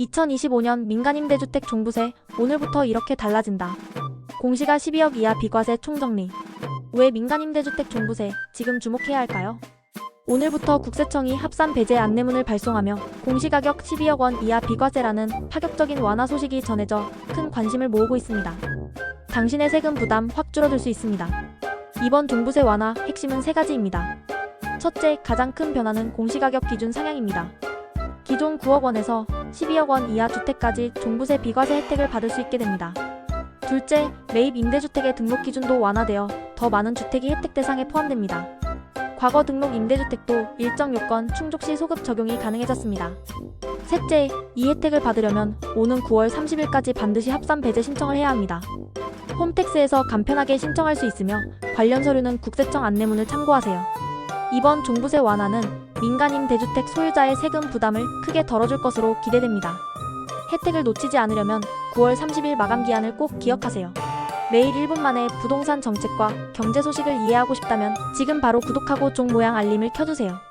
2025년 민간임 대주택 종부세 오늘부터 이렇게 달라진다. 공시가 12억 이하 비과세 총정리. 왜 민간임 대주택 종부세 지금 주목해야 할까요? 오늘부터 국세청이 합산 배제 안내문을 발송하며 공시가격 12억 원 이하 비과세라는 파격적인 완화 소식이 전해져 큰 관심을 모으고 있습니다. 당신의 세금 부담 확 줄어들 수 있습니다. 이번 종부세 완화 핵심은 세 가지입니다. 첫째, 가장 큰 변화는 공시가격 기준 상향입니다. 기존 9억 원에서 12억 원 이하 주택까지 종부세 비과세 혜택을 받을 수 있게 됩니다. 둘째, 매입 임대주택의 등록 기준도 완화되어 더 많은 주택이 혜택 대상에 포함됩니다. 과거 등록 임대주택도 일정 요건 충족 시 소급 적용이 가능해졌습니다. 셋째, 이 혜택을 받으려면 오는 9월 30일까지 반드시 합산 배제 신청을 해야 합니다. 홈택스에서 간편하게 신청할 수 있으며 관련 서류는 국세청 안내문을 참고하세요. 이번 종부세 완화는 민간임 대주택 소유자의 세금 부담을 크게 덜어줄 것으로 기대됩니다. 혜택을 놓치지 않으려면 9월 30일 마감 기한을 꼭 기억하세요. 매일 1분 만에 부동산 정책과 경제 소식을 이해하고 싶다면 지금 바로 구독하고 종 모양 알림을 켜주세요.